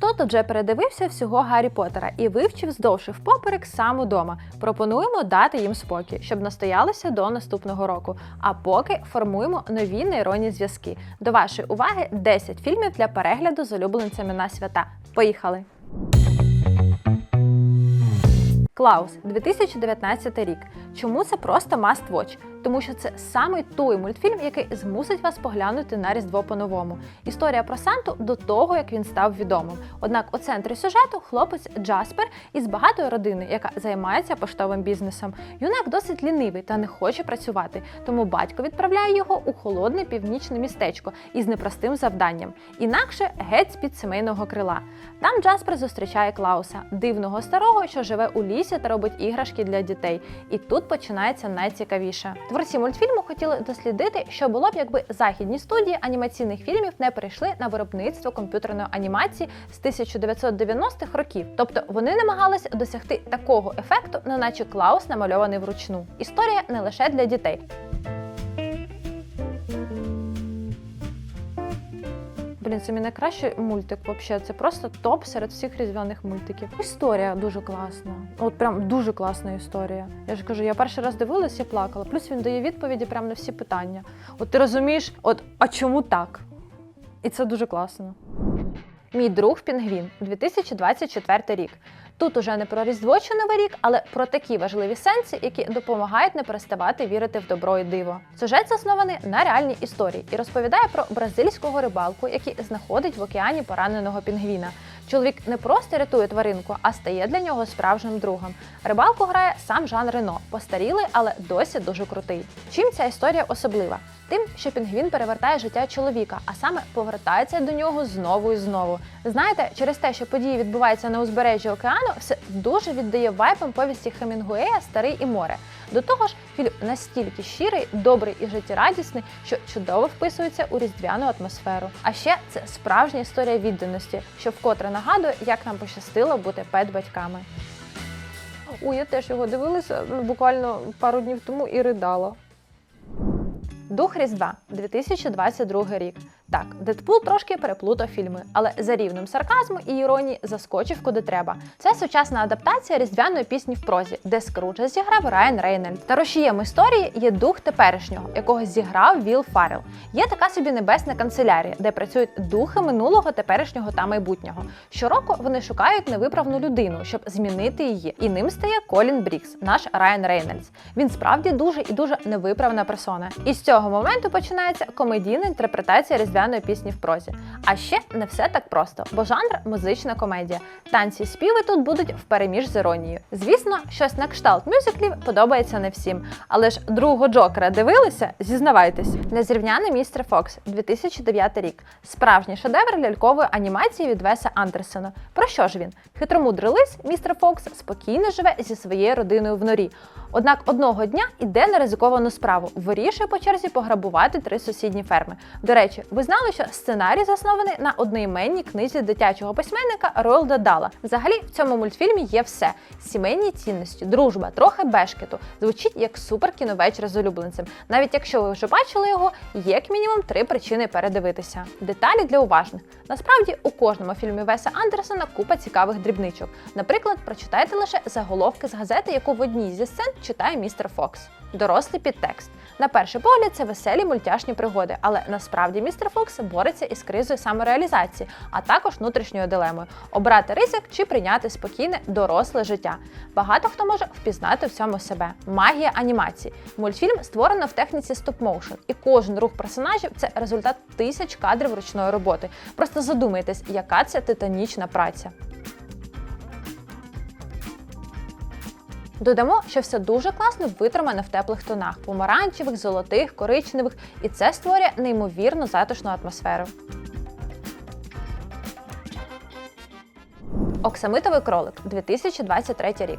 Хто тут вже передивився всього Гаррі Поттера і вивчив здовж впоперек сам удома? Пропонуємо дати їм спокій, щоб настоялися до наступного року. А поки формуємо нові нейронні зв'язки. До вашої уваги 10 фільмів для перегляду з улюбленцями на свята. Поїхали! Клаус 2019 рік. Чому це просто must watch? Тому що це саме той мультфільм, який змусить вас поглянути на Різдво по-новому. Історія про Санту до того, як він став відомим. Однак у центрі сюжету хлопець Джаспер із багатої родини, яка займається поштовим бізнесом. Юнак досить лінивий та не хоче працювати, тому батько відправляє його у холодне північне містечко із непростим завданням. Інакше геть з-під сімейного крила. Там Джаспер зустрічає Клауса, дивного старого, що живе у лісі та робить іграшки для дітей. І тут починається найцікавіше. Творці мультфільму хотіли дослідити, що було б, якби західні студії анімаційних фільмів не перейшли на виробництво комп'ютерної анімації з 1990-х років. Тобто вони намагалися досягти такого ефекту, неначе Клаус намальований вручну. Історія не лише для дітей. Блін, це найкращий мультик. Взагалі, це просто топ серед всіх різдвяних мультиків. Історія дуже класна. От прям дуже класна історія. Я ж кажу, я перший раз дивилась і плакала. Плюс він дає відповіді прямо на всі питання. От ти розумієш, от а чому так? І це дуже класно. Мій друг Пінгвін 2024 рік. Тут уже не про Різдво чи Новий рік, але про такі важливі сенси, які допомагають не переставати вірити в добро і диво. Сюжет заснований на реальній історії і розповідає про бразильського рибалку, який знаходить в океані пораненого пінгвіна. Чоловік не просто рятує тваринку, а стає для нього справжнім другом. Рибалку грає сам Жан Рено, постарілий, але досі дуже крутий. Чим ця історія особлива? Тим, що пінгвін перевертає життя чоловіка, а саме повертається до нього знову і знову. Знаєте, через те, що події відбуваються на узбережжі океану, все дуже віддає вайпам повісті Хемінгуея Старий і море. До того ж, фільм настільки щирий, добрий і життєрадісний, що чудово вписується у різдвяну атмосферу. А ще це справжня історія відданості, що вкотре нагадує, як нам пощастило бути пет-батьками. Ой, я теж його дивилася буквально пару днів тому і ридала. Дух Різдва 2022 рік. Так, Дедпул трошки переплутав фільми, але за рівнем сарказму і іронії заскочив куди треба. Це сучасна адаптація різдвяної пісні в прозі, де Скруджа зіграв Райан Рейнольд. Та рушієм історії є дух теперішнього, якого зіграв Віл Фаррел. Є така собі небесна канцелярія, де працюють духи минулого, теперішнього та майбутнього. Щороку вони шукають невиправну людину, щоб змінити її. І ним стає Колін Брікс, наш Райан Рейнольдс. Він справді дуже і дуже невиправна персона. І з цього моменту починається комедійна інтерпретація різдвяної пісні в прозі. А ще не все так просто, бо жанр музична комедія. Танці співи тут будуть впереміж з іронією. Звісно, щось на кшталт мюзиклів подобається не всім. Але ж другого Джокера дивилися? Зізнавайтесь. Незрівняний містер Фокс 2009 рік. Справжній шедевр лялькової анімації від Веса Андерсона. Про що ж він? Хитромудрий лис містер Фокс спокійно живе зі своєю родиною в норі. Однак одного дня іде на ризиковану справу, вирішує по черзі пограбувати три сусідні ферми. До речі, ви знали, що сценарій заснований на одноіменній книзі дитячого письменника Ройлда Дала. Взагалі, в цьому мультфільмі є все: сімейні цінності, дружба, трохи бешкету. Звучить як супер кіновечір з улюбленцем. Навіть якщо ви вже бачили його, є як мінімум три причини передивитися. Деталі для уважних. Насправді, у кожному фільмі Веса Андерсона купа цікавих дрібничок. Наприклад, прочитайте лише заголовки з газети, яку в одній зі сцен читає містер Фокс. Дорослий підтекст. На перший погляд, це веселі мультяшні пригоди, але насправді містер Фокс бореться із кризою самореалізації, а також внутрішньою дилемою обрати ризик чи прийняти спокійне доросле життя. Багато хто може впізнати в цьому себе. Магія анімації. Мультфільм створено в техніці стоп-моушен, і кожен рух персонажів це результат тисяч кадрів ручної роботи. Просто задумайтесь, яка це титанічна праця. Додамо, що все дуже класно витримано в теплих тонах помаранчевих, золотих, коричневих, і це створює неймовірно затишну атмосферу. Оксамитовий кролик 2023 рік.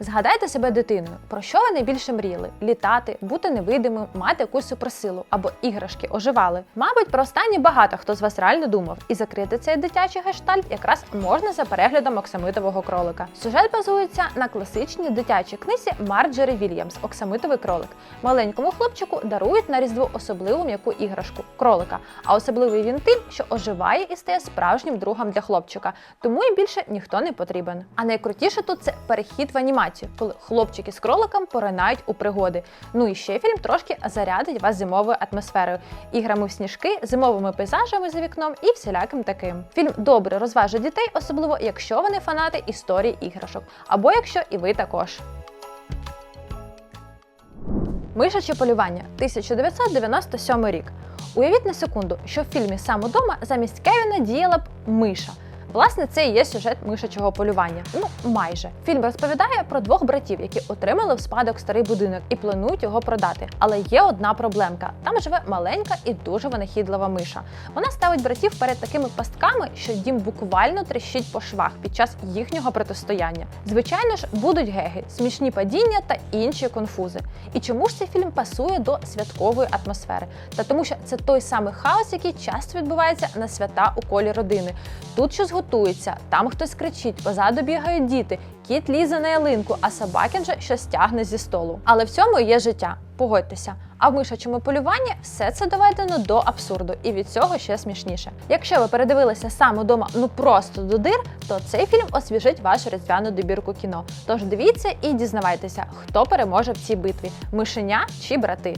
Згадайте себе дитиною, про що ви найбільше мріяли: літати, бути невидимим, мати якусь суперсилу або іграшки оживали. Мабуть, про останнє багато хто з вас реально думав, і закрити цей дитячий гештальт якраз можна за переглядом оксамитового кролика. Сюжет базується на класичній дитячій книзі Марджери Вільямс Оксамитовий кролик. Маленькому хлопчику дарують на різдво особливу м'яку іграшку кролика. А особливий він тим, що оживає і стає справжнім другом для хлопчика, тому і більше ніхто не потрібен. А найкрутіше тут це перехід в анімацію, коли хлопчики з кроликом поринають у пригоди. Ну і ще фільм трошки зарядить вас зимовою атмосферою, іграми в сніжки, зимовими пейзажами за вікном і всіляким таким. Фільм добре розважить дітей, особливо якщо вони фанати історії іграшок, або якщо і ви також. Мишаче полювання 1997 рік. Уявіть на секунду, що в фільмі сам удома замість Кевіна діяла б миша. Власне, це і є сюжет мишачого полювання. Ну, майже. Фільм розповідає про двох братів, які отримали в спадок старий будинок і планують його продати. Але є одна проблемка: там живе маленька і дуже винахідлива миша. Вона ставить братів перед такими пастками, що дім буквально тріщить по швах під час їхнього протистояння. Звичайно ж, будуть геги, смішні падіння та інші конфузи. І чому ж цей фільм пасує до святкової атмосфери? Та тому, що це той самий хаос, який часто відбувається на свята у колі родини. Тут щось готується, там хтось кричить, позаду бігають діти, кіт лізе на ялинку, а собакін же щось тягне зі столу. Але в цьому є життя. Погодьтеся, а в мишачому полюванні все це доведено до абсурду, і від цього ще смішніше. Якщо ви передивилися сам удома ну просто до дир, то цей фільм освіжить вашу різдвяну добірку кіно. Тож дивіться і дізнавайтеся, хто переможе в цій битві: мишеня чи брати.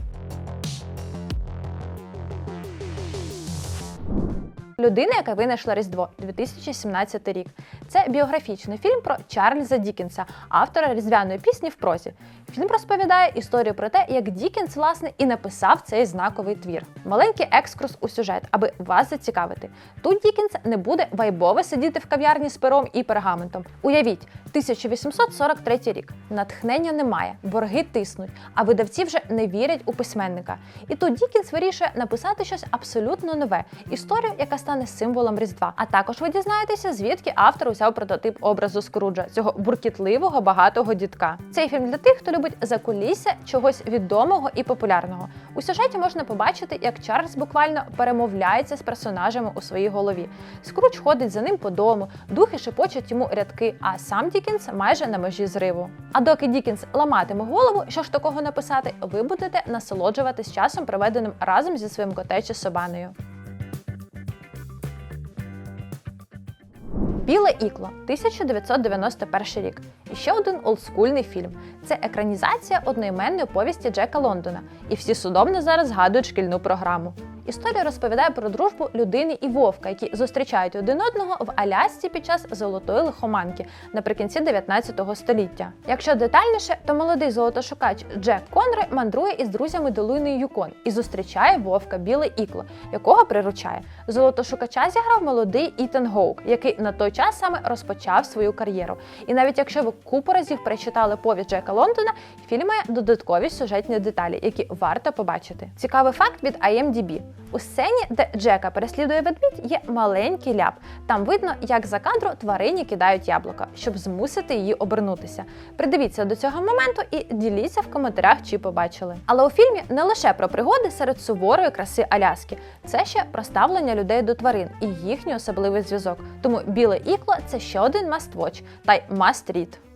Людина, яка винайшла Різдво 2017 рік. Це біографічний фільм про Чарльза Дікінса, автора різдвяної пісні в прозі. Фільм розповідає історію про те, як Дікінс, власне, і написав цей знаковий твір. Маленький екскурс у сюжет, аби вас зацікавити. Тут Дікінс не буде вайбово сидіти в кав'ярні з пером і пергаментом. Уявіть, 1843 рік. Натхнення немає, борги тиснуть, а видавці вже не вірять у письменника. І тут Дікінс вирішує написати щось абсолютно нове історію, яка стане символом Різдва. А також ви дізнаєтеся, звідки автор узяв прототип образу Скруджа, цього буркітливого багатого дідка. Цей фільм для тих, хто любить закулісся чогось відомого і популярного. У сюжеті можна побачити, як Чарльз буквально перемовляється з персонажами у своїй голові. Скрудж ходить за ним по дому, духи шепочуть йому рядки, а сам Дікінс майже на межі зриву. А доки Дікінс ламатиме голову, що ж такого написати, ви будете насолоджуватись часом, проведеним разом зі своїм коте чи собаною. Біле ікло 1991 рік. І ще один олдскульний фільм. Це екранізація одноіменної повісті Джека Лондона. І всі судомно зараз згадують шкільну програму. Історія розповідає про дружбу людини і вовка, які зустрічають один одного в Алясці під час золотої лихоманки наприкінці 19 століття. Якщо детальніше, то молодий золотошукач Джек Конри мандрує із друзями долиною Юкон і зустрічає вовка біле ікло, якого приручає. Золотошукача зіграв молодий Ітан Гоук, який на той час саме розпочав свою кар'єру. І навіть якщо ви купу разів перечитали повість Джека Лондона, фільм має додаткові сюжетні деталі, які варто побачити. Цікавий факт від IMDb. У сцені, де Джека переслідує ведмідь, є маленький ляп. Там видно, як за кадру тварині кидають яблука, щоб змусити її обернутися. Придивіться до цього моменту і діліться в коментарях, чи побачили. Але у фільмі не лише про пригоди серед суворої краси Аляски, це ще про ставлення людей до тварин і їхній особливий зв'язок. Тому біле ікло це ще один must-watch та й must-read.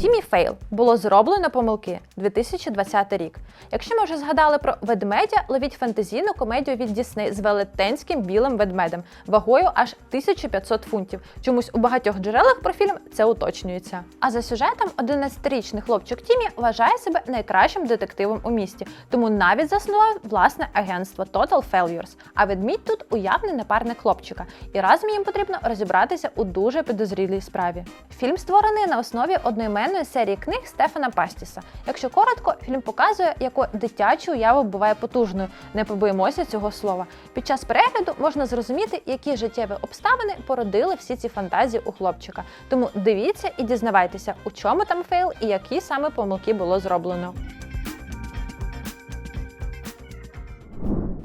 Тімі Фейл було зроблено помилки 2020 рік. Якщо ми вже згадали про ведмедя, ловіть фантазійну комедію від Дісней з велетенським білим ведмедем вагою аж 1500 фунтів. Чомусь у багатьох джерелах про фільм це уточнюється. А за сюжетом 11-річний хлопчик Тімі вважає себе найкращим детективом у місті, тому навіть заснував власне агентство Total Failures. А ведмідь тут уявний напарник хлопчика, і разом їм потрібно розібратися у дуже підозрілій справі. Фільм створений на основі одноіменної серії книг Стефана Пастіса. Якщо коротко, фільм показує, яку дитячу уяву буває потужною. Не побоїмося цього слова. Під час перегляду можна зрозуміти, які життєві обставини породили всі ці фантазії у хлопчика. Тому дивіться і дізнавайтеся, у чому там фейл і які саме помилки було зроблено.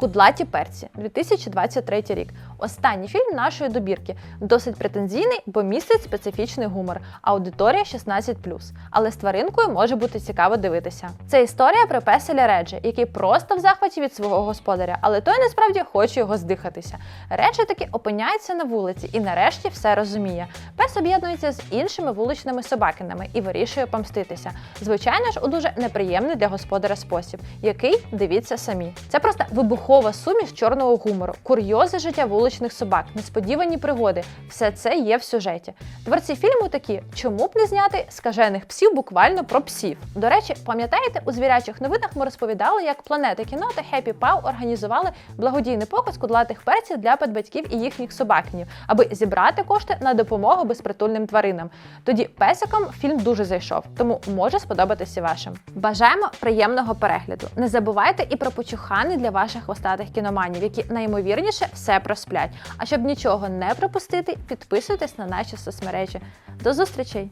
Кудлаті перці 2023 рік. Останній фільм нашої добірки досить претензійний, бо містить специфічний гумор. Аудиторія 16+. Але з тваринкою може бути цікаво дивитися. Це історія про песеля Реджі, який просто в захваті від свого господаря, але той насправді хоче його здихатися. Реджі таки опиняється на вулиці і нарешті все розуміє. Пес об'єднується з іншими вуличними собакинами і вирішує помститися. Звичайно ж, у дуже неприємний для господаря спосіб, який дивіться самі. Це просто вибухова суміш чорного гумору, курйози життя вуличних собак, несподівані пригоди. Все це є в сюжеті. Творці фільму такі, чому б не зняти скажених псів буквально про псів. До речі, пам'ятаєте, у звірячих новинах ми розповідали, як планета кіно та Happy Пау організували благодійний показ кудлатих перців для педбатьків і їхніх собакнів, аби зібрати кошти на допомогу безпритульним тваринам. Тоді песикам фільм дуже зайшов, тому може сподобатися вашим. Бажаємо приємного перегляду. Не забувайте і про почухани для ваших хвостатих кіноманів, які найімовірніше все просплять. А щоб нічого не пропустити, підписуйтесь на наші соцмережі. До зустрічей!